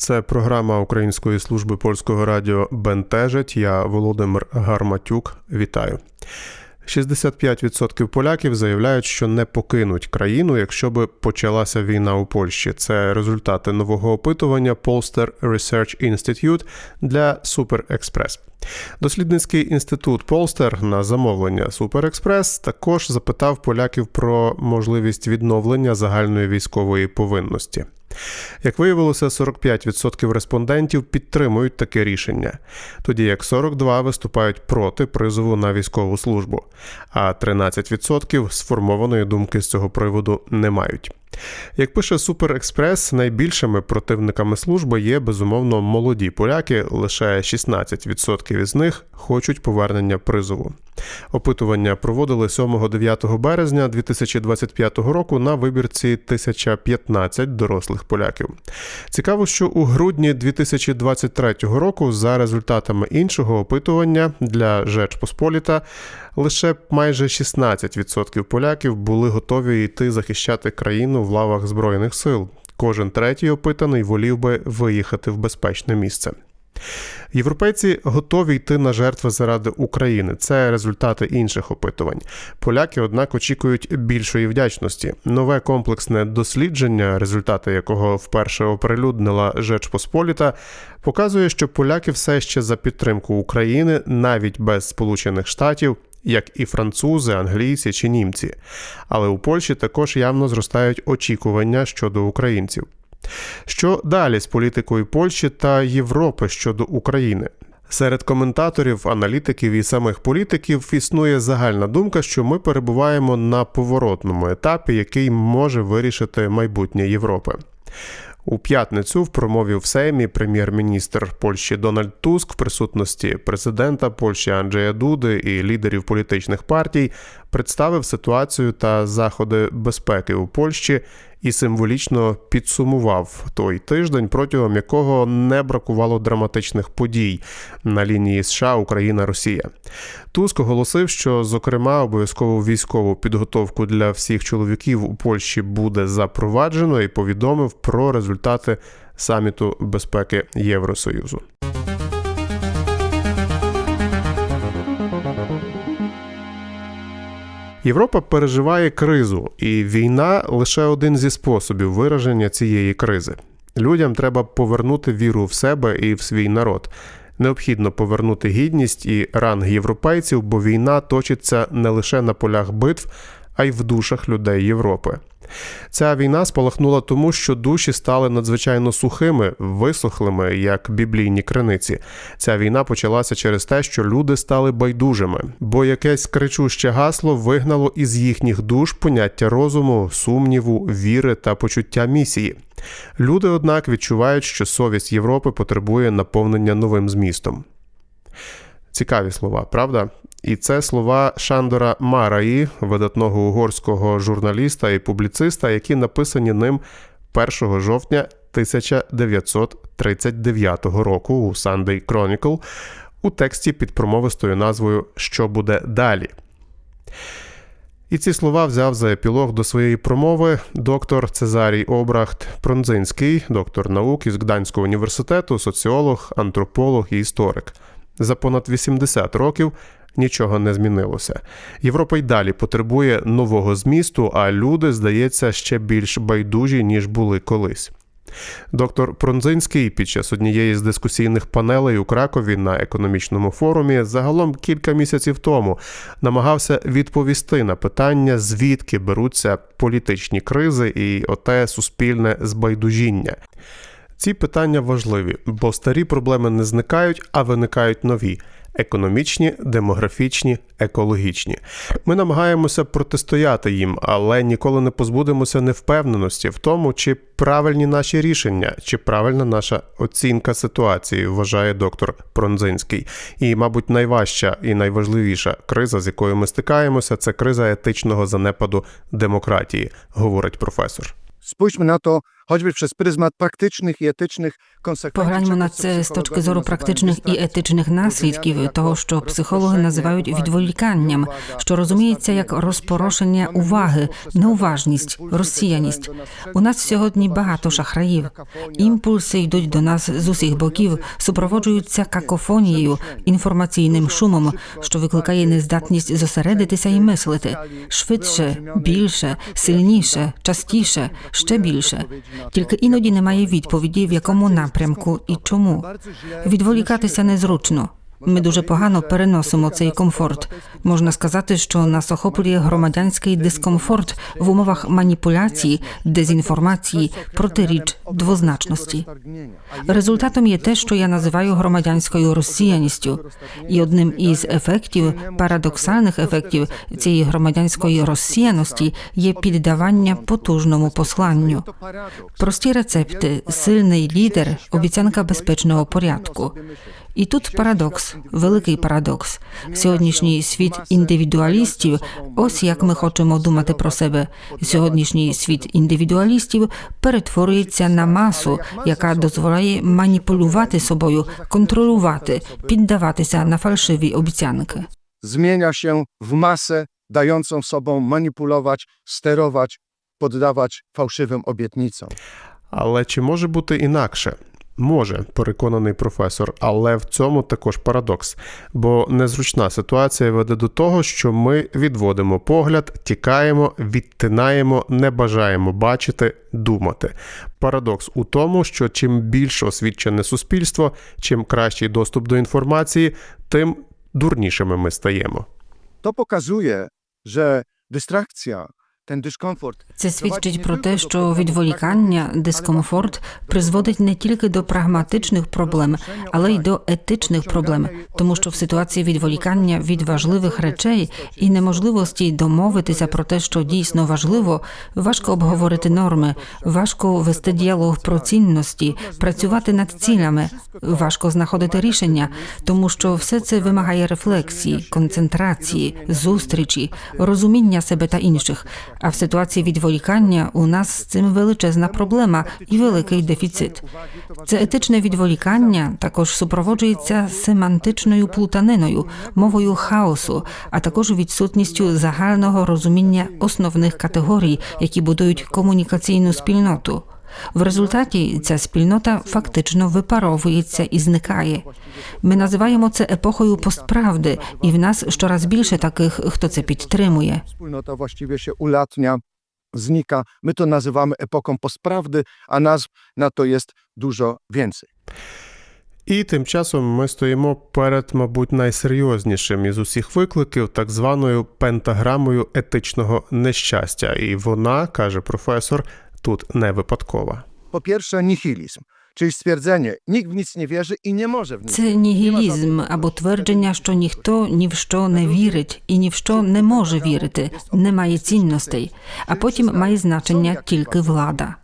Це програма Української служби польського радіо Бентежить. Я Володимир Гарматюк. Вітаю. 65% поляків заявляють, що не покинуть країну, якщо би почалася війна у Польщі. Це результати нового опитування Polster Research Institute для SuperExpress. Дослідницький інститут Полстер на замовлення Суперекспрес також запитав поляків про можливість відновлення загальної військової повинності. Як виявилося, 45% респондентів підтримують таке рішення, тоді як 42% виступають проти призову на військову службу, а 13% сформованої думки з цього приводу не мають. Як пише Суперекспрес, найбільшими противниками служби є безумовно молоді поляки, лише 16% із них хочуть повернення призову. Опитування проводили 7-9 березня 2025 року на вибірці 1015 дорослих поляків. Цікаво, що у грудні 2023 року, за результатами іншого опитування для Жеч Посполіта, лише майже 16% поляків були готові йти захищати країну в лавах збройних сил. Кожен третій опитаний волів би виїхати в безпечне місце. Європейці готові йти на жертви заради України. Це результати інших опитувань. Поляки, однак, очікують більшої вдячності. Нове комплексне дослідження, результати якого вперше оприлюднила Жеч Посполіта, показує, що поляки все ще за підтримку України навіть без Сполучених Штатів. Як і французи, англійці чи німці, але у Польщі також явно зростають очікування щодо українців. Що далі з політикою Польщі та Європи щодо України? Серед коментаторів, аналітиків і самих політиків існує загальна думка, що ми перебуваємо на поворотному етапі, який може вирішити майбутнє Європи. У п'ятницю в промові в Сеймі прем'єр-міністр Польщі Дональд Туск в присутності президента Польщі Анджея Дуди і лідерів політичних партій представив ситуацію та заходи безпеки у Польщі і символічно підсумував той тиждень, протягом якого не бракувало драматичних подій на лінії США Україна Росія. Туск оголосив, що зокрема обов'язкову військову підготовку для всіх чоловіків у Польщі буде запроваджено і повідомив про результати саміту безпеки Євросоюзу. Європа переживає кризу, і війна лише один зі способів вираження цієї кризи. Людям треба повернути віру в себе і в свій народ. Необхідно повернути гідність і ранг європейців, бо війна точиться не лише на полях битв, а й в душах людей Європи. Ця війна спалахнула тому, що душі стали надзвичайно сухими, висохлими, як біблійні криниці. Ця війна почалася через те, що люди стали байдужими, бо якесь кричуще гасло вигнало із їхніх душ поняття розуму, сумніву, віри та почуття місії. Люди, однак, відчувають, що совість Європи потребує наповнення новим змістом. Цікаві слова, правда? І це слова Шандора Мараї, видатного угорського журналіста і публіциста, які написані ним 1 жовтня 1939 року у Sunday Chronicle у тексті під промовистою назвою Що буде далі. І ці слова взяв за епілог до своєї промови доктор Цезарій Обрахт Пронзинський, доктор наук із Гданського університету, соціолог, антрополог і історик. За понад 80 років нічого не змінилося. Європа й далі потребує нового змісту, а люди, здається, ще більш байдужі, ніж були колись. Доктор Пронзинський під час однієї з дискусійних панелей у Кракові на економічному форумі загалом кілька місяців тому намагався відповісти на питання, звідки беруться політичні кризи і оте суспільне збайдужіння. Ці питання важливі, бо старі проблеми не зникають, а виникають нові. Економічні, демографічні, екологічні. Ми намагаємося протистояти їм, але ніколи не позбудемося невпевненості в тому, чи правильні наші рішення, чи правильна наша оцінка ситуації, вважає доктор Пронзинський. І, мабуть, найважча і найважливіша криза, з якою ми стикаємося, це криза етичного занепаду демократії, говорить професор. Spójrzmy na to choćby przez pryzmat praktycznych i etycznych konsekwencji. Погляньмо на це з точки зору практичних і етичних наслідків того, що психологи називають відволіканням, що розуміється як розпорошення уваги, неуважність, розсіяність. У нас сьогодні багато шахраїв. Імпульси йдуть до нас з усіх боків, супроводжуються какофонією, інформаційним шумом, що викликає нездатність зосередитися і мислити швидше, більше, сильніше, частіше, ще більше. Тільки іноді немає відповіді, в якому напрямку і чому. Відволікатися незручно. Ми дуже погано переносимо цей комфорт. Можна сказати, що нас охоплює громадянський дискомфорт в умовах маніпуляції, дезінформації, протиріч, двозначності. Результатом є те, що я називаю громадянською розсіяністю. І одним із ефектів, парадоксальних ефектів цієї громадянської розсіяності є піддавання потужному посланню. Прості рецепти, сильний лідер, обіцянка безпечного порядку. І тут парадокс, великий парадокс. Сьогоднішній світ індивідуалістів, ось як ми хочемо думати про себе. Сьогоднішній світ індивідуалістів перетворюється на масу, яка дозволяє маніпулювати собою, контролювати, піддаватися на фальшиві обіцянки. Zmienia się w masę, dającą sobą manipulować, sterować, poddawać fałszywym obietnicom. Але чи може бути інакше? Може, переконаний професор, але в цьому також парадокс, бо незручна ситуація веде до того, що ми відводимо погляд, тікаємо, відтинаємо, не бажаємо бачити, думати. Парадокс у тому, що чим більш освічене суспільство, чим кращий доступ до інформації, тим дурнішими ми стаємо. Że dystrakcja, ten dyskomfort Це свідчить про те, що відволікання, дискомфорт призводить не тільки до прагматичних проблем, але й до етичних проблем, тому що в ситуації відволікання від важливих речей і неможливості домовитися про те, що дійсно важливо, важко обговорити норми, важко вести діалог про цінності, працювати над цілями, важко знаходити рішення, тому що все це вимагає рефлексії, концентрації, зустрічі, розуміння себе та інших. А в ситуації відволікання у нас з цим величезна проблема і великий дефіцит. Це етичне відволікання також супроводжується семантичною плутаниною, мовою хаосу, а також відсутністю загального розуміння основних категорій, які будують комунікаційну спільноту. В результаті ця спільнота фактично випаровується і зникає. Ми називаємо це епохою постправди, і в нас щораз більше таких, хто це підтримує. wspólnota właściwie się ulatnia, znika. My to nazywamy epoką postprawdy, a nazw na to jest dużo więcej. І тим часом ми стоїмо перед, мабуть, найсерйознішим із усіх викликів, так званою пентаграмою етичного нещастя. І вона, каже професор, тут не випадкова. Po pierwsze, nihilizm, czyli stwierdzenie, nikt w nic nie wierzy i nie może w nic. Це нігілізм або твердження, що ніхто ні в що не вірить і ні в що не може вірити, немає цінностей, а потім має значення тільки влада.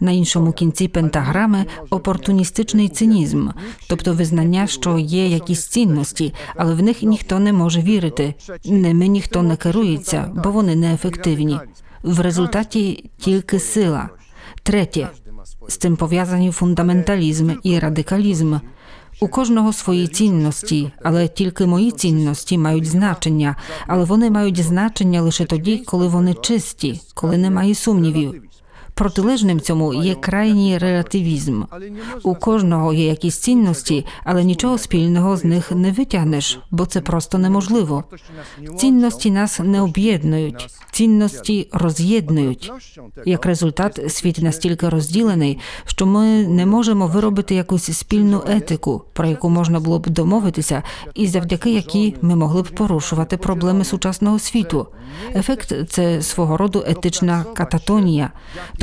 На іншому кінці пентаграми опортуністичний цинізм, тобто визнання, що є якісь цінності, але в них ніхто не може вірити. Ними ніхто не керується, бо вони неефективні. В результаті тільки сила. Третє з цим пов'язані фундаменталізм і радикалізм. У кожного свої цінності, але тільки мої цінності мають значення, але вони мають значення лише тоді, коли вони чисті, коли немає сумнівів. Протилежним цьому є крайній релятивізм. У кожного є якісь цінності, але нічого спільного з них не витягнеш, бо це просто неможливо. Цінності нас не об'єднують, цінності роз'єднують. Як результат, світ настільки розділений, що ми не можемо виробити якусь спільну етику, про яку можна було б домовитися, і завдяки якій ми могли б порушувати проблеми сучасного світу. Ефект це свого роду етична кататонія.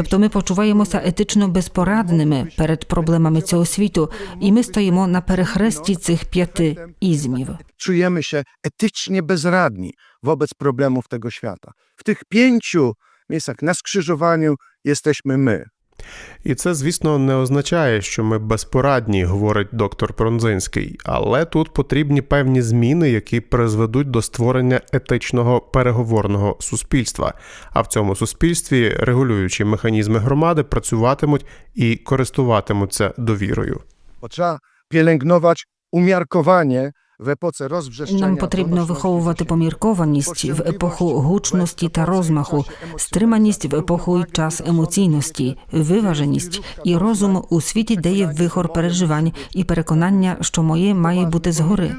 Тобто ми почуваємося етично безпорадними перед проблемами цього світу, і ми стоїмо на перехресті цих п'яти ізмів. Czujemy się etycznie bezradni wobec problemów tego świata. W tych pięciu miejscach na skrzyżowaniu jesteśmy my. І це, звісно, не означає, що ми безпорадні, говорить доктор Пронзинський, але тут потрібні певні зміни, які призведуть до створення етичного переговорного суспільства. А в цьому суспільстві регулюючі механізми громади працюватимуть і користуватимуться довірою. Bo trzeba pielęgnować umiarkowanie епоце. Нам потрібно виховувати поміркованість в епоху гучності та розмаху, стриманість в епоху і час емоційності, виваженість і розум у світі, де є вихор переживань і переконання, що моє має бути згори.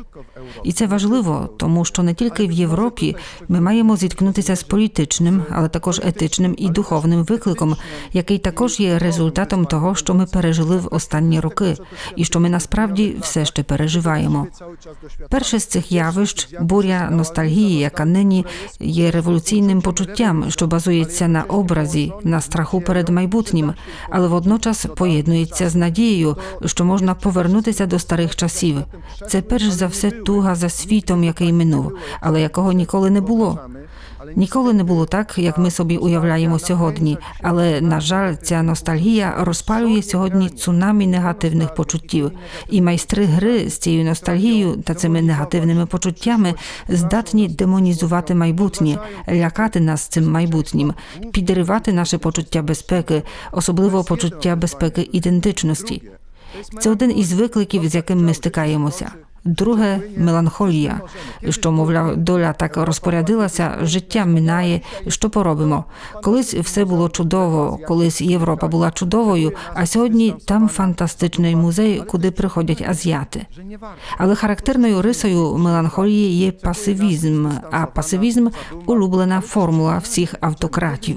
І це важливо, тому що не тільки в Європі ми маємо зіткнутися з політичним, але також етичним і духовним викликом, який також є результатом того, що ми пережили в останні роки, і що ми насправді все ще переживаємо. Перше з цих явищ буря ностальгії, яка нині є революційним почуттям, що базується на образі, на страху перед майбутнім, але водночас поєднується з надією, що можна повернутися до старих часів. Це перш за все туга за світом, який минув, але якого ніколи не було. Ніколи не було так, як ми собі уявляємо сьогодні. Але на жаль, ця ностальгія розпалює сьогодні цунамі негативних почуттів. І майстри гри з цією ностальгією та цими негативними почуттями здатні демонізувати майбутнє, лякати нас цим майбутнім, підривати наше почуття безпеки, особливо почуття безпеки ідентичності. Це один із викликів, з яким ми стикаємося. Друге меланхолія, що мовляв, доля так розпорядилася, життя минає. Що поробимо? Колись все було чудово, колись Європа була чудовою, а сьогодні там фантастичний музей, куди приходять азіати. Але характерною рисою меланхолії є пасивізм, а пасивізм улюблена формула всіх автократів.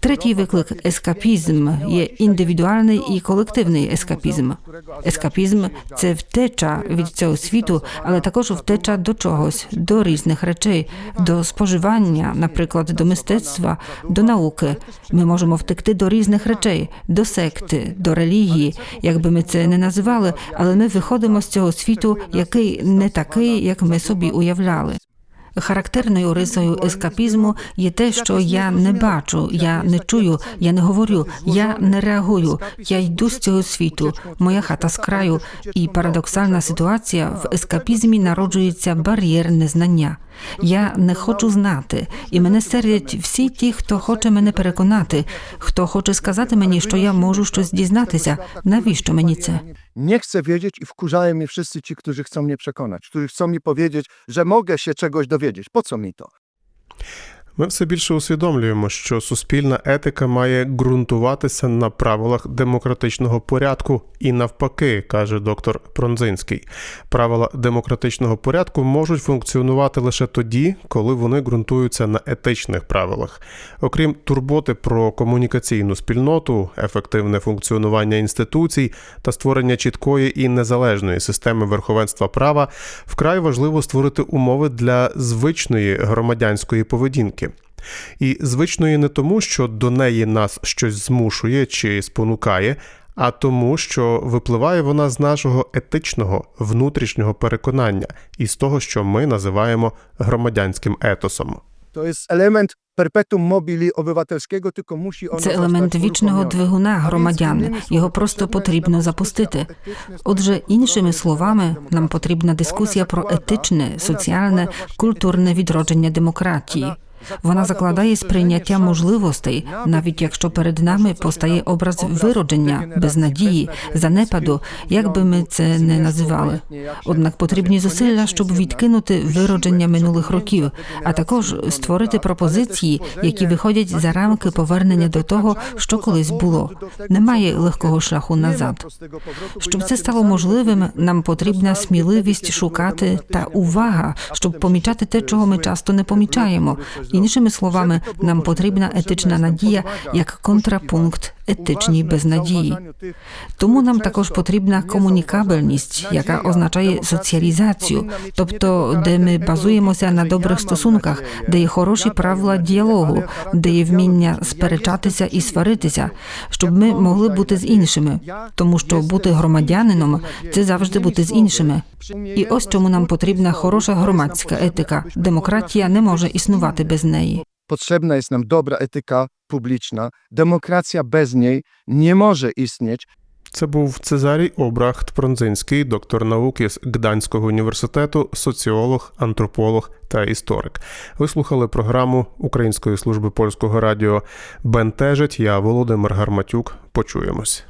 Третій виклик ескапізм є індивідуальний і колективний ескапізм. Ескапізм це втеча від цього світу, але також втеча до чогось, до різних речей, до споживання, наприклад, до мистецтва, до науки. Ми можемо втекти до різних речей, до секти, до релігії, як би ми це не називали, але ми виходимо з цього світу, який не такий, як ми собі уявляли. Характерною рисою ескапізму є те, що я не бачу, я не чую, я не говорю, я не реагую. Я йду з цього світу. Моя хата з краю. І парадоксальна ситуація в ескапізмі народжується бар'єр незнання. Я не хочу знати, і мене сердять всі ті, хто хоче мене переконати, хто хоче сказати мені, що я можу щось дізнатися. Навіщо мені це? Nie chcę wiedzieć i wkurzają mnie wszyscy ci, którzy chcą mnie przekonać, którzy chcą mi powiedzieć, że mogę się czegoś dowiedzieć. Po co mi to? Ми все більше усвідомлюємо, що суспільна етика має ґрунтуватися на правилах демократичного порядку і навпаки, каже доктор Пронзинський. Правила демократичного порядку можуть функціонувати лише тоді, коли вони ґрунтуються на етичних правилах. Окрім турботи про комунікаційну спільноту, ефективне функціонування інституцій та створення чіткої і незалежної системи верховенства права, вкрай важливо створити умови для звичної громадянської поведінки. І звичної не тому, що до неї нас щось змушує чи спонукає, а тому, що випливає вона з нашого етичного внутрішнього переконання і з того, що ми називаємо громадянським етосом. To jest element perpetuum mobili obywatelskiego, tylko musi Це елемент вічного двигуна громадян. Його просто потрібно запустити. Отже, іншими словами, нам потрібна дискусія про етичне, соціальне, культурне відродження демократії. Вона закладає сприйняття можливостей, навіть якщо перед нами постає образ виродження, безнадії, занепаду, як би ми це не називали. Однак потрібні зусилля, щоб відкинути виродження минулих років, а також створити пропозиції, які виходять за рамки повернення до того, що колись було. Немає легкого шляху назад. Щоб це стало можливим, нам потрібна сміливість шукати та увага, щоб помічати те, чого ми часто не помічаємо. Іншими словами, нам потрібна етична надія як контрапункт етичній безнадії. Тому нам також потрібна комунікабельність, яка означає соціалізацію, тобто де ми базуємося на добрих стосунках, де є хороші правила діалогу, де є вміння сперечатися і сваритися, щоб ми могли бути з іншими, тому що бути громадянином це завжди бути з іншими. І ось чому нам потрібна хороша громадська етика. Демократія не може існувати без неї. Potrzebna jest nam dobra etyka publiczna. Demokracja bez niej nie może istnieć. Це був Цезарій Обрахт Пронзинський, доктор наук із Гданського університету, соціолог, антрополог та історик. Ви слухали програму Української служби польського радіо Бентежить. Я Володимир Гарматюк. Почуємось.